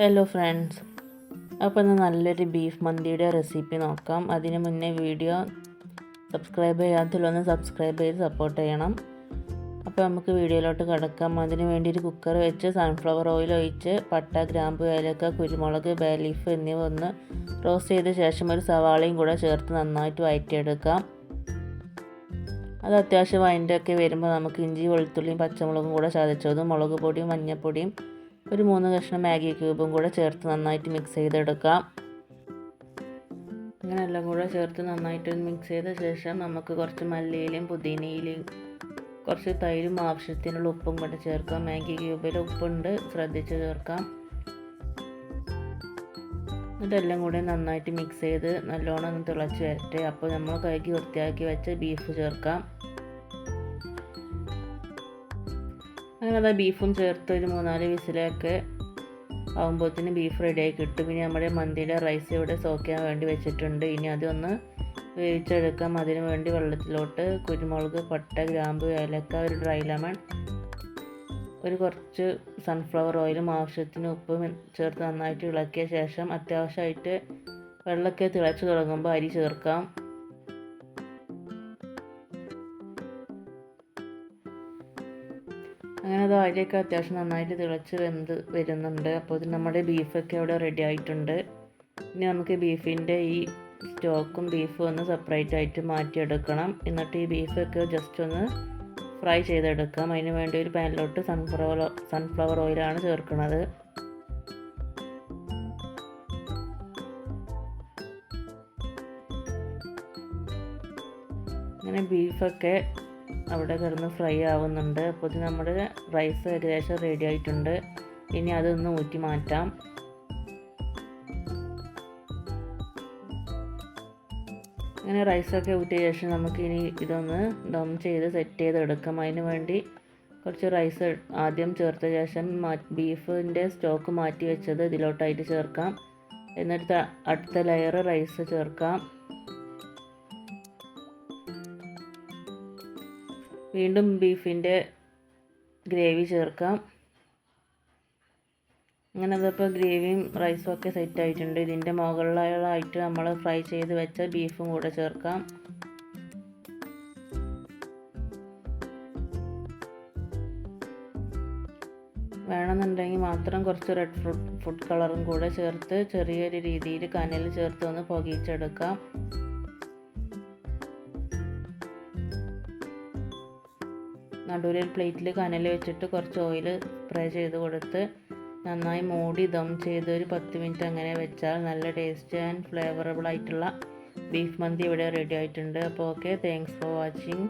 Hello friends അപ്പോൾ ഇന്ന് നല്ലൊരു ബീഫ് മന്തിയുടെ റെസിപ്പി നോക്കാം. അതിന് മുന്നേ വീഡിയോ സബ്സ്ക്രൈബ് ചെയ്യാത്തതിലൊന്ന് സബ്സ്ക്രൈബ് ചെയ്ത് സപ്പോർട്ട് ചെയ്യണം. അപ്പോൾ നമുക്ക് വീഡിയോയിലോട്ട് കിടക്കാം. അതിന് വേണ്ടി ഒരു കുക്കർ വെച്ച് സൺഫ്ലവർ ഓയിൽ ഒഴിച്ച് പട്ട ഗ്രാമ്പു ഏലക്ക കുരുമുളക് ബേ ലീഫ് എന്നിവ ഒന്ന് റോസ്റ്റ് ചെയ്ത ശേഷം ഒരു സവാളയും കൂടെ ചേർത്ത് നന്നായിട്ട് വഴറ്റിയെടുക്കാം അത് അത്യാവശ്യം വൈന്റൊക്കെ വരുമ്പോൾ നമുക്ക് ഇഞ്ചി വെളുത്തുള്ളിയും പച്ചമുളകും കൂടെ ചതച്ചതും മുളക് പൊടിയും മഞ്ഞൾപ്പൊടിയും ഒരു മൂന്ന് കഷ്ണം മാഗി ക്യൂബും കൂടെ ചേർത്ത് നന്നായിട്ട് മിക്സ് ചെയ്തെടുക്കാം. അങ്ങനെ എല്ലാം കൂടെ ചേർത്ത് നന്നായിട്ട് മിക്സ് ചെയ്ത ശേഷം നമുക്ക് കുറച്ച് മല്ലിയിലയും പുതിനയിലയും കുറച്ച് തൈരും ആവശ്യത്തിനുള്ള ഉപ്പും കൂടെ ചേർക്കാം. മാഗി ക്യൂബിൽ ഉപ്പുണ്ട് ശ്രദ്ധിച്ച് ചേർക്കാം. ഇതെല്ലാം കൂടെ നന്നായിട്ട് മിക്സ് ചെയ്ത് നല്ലോണം തിളച്ച് വരട്ടെ. അപ്പോൾ നമ്മൾ കഴുകി വൃത്തിയാക്കി വെച്ച ബീഫ് ചേർക്കാം. അങ്ങനെ അതാ ബീഫും ചേർത്ത് ഒരു മൂന്നാൽ വിസിലൊക്കെ ആകുമ്പോഴത്തേന് ബീഫ് റെഡിയായി കിട്ടും. ഇനി നമ്മുടെ മന്തിയുടെ റൈസ് ഇവിടെ സോക്കാൻ വേണ്ടി വെച്ചിട്ടുണ്ട്. ഇനി അതൊന്ന് വേവിച്ചെടുക്കാം. അതിനു വേണ്ടി വെള്ളത്തിലോട്ട് കുരുമുളക് പട്ട ഗ്രാമ്പ് ഏലക്ക ഒരു ഡ്രൈ ലെമൺ ഒരു കുറച്ച് സൺഫ്ലവർ ഓയിലും ആവശ്യത്തിന് ഉപ്പും ചേർത്ത് നന്നായിട്ട് ഇളക്കിയ ശേഷം അത്യാവശ്യമായിട്ട് വെള്ളമൊക്കെ തിളച്ച് തുടങ്ങുമ്പോൾ അരി ചേർക്കാം. അങ്ങനെ അത് അതിലേക്ക് അത്യാവശ്യം നന്നായിട്ട് തിളച്ച് വെന്ത് വരുന്നുണ്ട്. അപ്പോൾ ഇത് നമ്മുടെ ബീഫൊക്കെ അവിടെ റെഡി ആയിട്ടുണ്ട്. ഇനി നമുക്ക് ബീഫിന്റെ ഈ സ്റ്റോക്കും ബീഫും ഒന്ന് സെപ്പറേറ്റ് ആയിട്ട് മാറ്റിയെടുക്കണം. എന്നിട്ട് ഈ ബീഫൊക്കെ ജസ്റ്റ് ഒന്ന് ഫ്രൈ ചെയ്തെടുക്കാം. അതിന് വേണ്ടി ഒരു പാനിലോട്ട് സൺഫ്ലവർ സൺഫ്ലവർ ഓയിലാണ് ചേർക്കുന്നത്. അങ്ങനെ ബീഫൊക്കെ അവിടെ കിടന്ന് ഫ്രൈ ആവുന്നുണ്ട്. അപ്പോൾ ഇത് നമ്മുടെ റൈസ് ഏകദേശം റെഡി ആയിട്ടുണ്ട്. ഇനി അതൊന്ന് ഊറ്റി മാറ്റാം. അങ്ങനെ റൈസൊക്കെ ഊറ്റിയ ശേഷം നമുക്ക് ഇനി ഇതൊന്ന് ദം ചെയ്ത് സെറ്റ് ചെയ്ത് എടുക്കാം. അതിന് വേണ്ടി കുറച്ച് റൈസ് ആദ്യം ചേർത്ത ശേഷം ബീഫിന്റെ സ്റ്റോക്ക് മാറ്റി വെച്ചത് ഇതിലോട്ടായിട്ട് ചേർക്കാം. എന്നിട്ട് അടുത്ത ലെയർ റൈസ് ചേർക്കാം. വീണ്ടും ബീഫിന്റെ ഗ്രേവി ചേർക്കാം. അങ്ങനെ അതിപ്പോൾ ഗ്രേവിയും റൈസും ഒക്കെ സെറ്റ് ആയിട്ടുണ്ട്. ഇതിന്റെ മുകളിലായിട്ട് നമ്മൾ ഫ്രൈ ചെയ്ത് വെച്ച ബീഫും കൂടെ ചേർക്കാം. വേണമെന്നുണ്ടെങ്കിൽ മാത്രം കുറച്ച് റെഡ് ഫ്രൂട്ട് ഫുഡ് കളറും കൂടെ ചേർത്ത് ചെറിയൊരു രീതിയിൽ കനൽ ചേർത്ത് ഒന്ന് പുകയിച്ചെടുക്കാം. നടുവിൽ പ്ലേറ്റിൽ കനൽ വെച്ചിട്ട് കുറച്ച് ഓയിൽ സ്പ്രേ ചെയ്ത് കൊടുത്ത് നന്നായി മൂടി ദം ചെയ്ത് ഒരു പത്ത് മിനിറ്റ് അങ്ങനെ വെച്ചാൽ നല്ല ടേസ്റ്റ് ആൻഡ് ഫ്ലേവറബിൾ ആയിട്ടുള്ള ബീഫ് മന്തി ഇവിടെ റെഡി ആയിട്ടുണ്ട്. അപ്പോൾ ഓക്കെ താങ്ക്സ് ഫോർ വാച്ചിങ്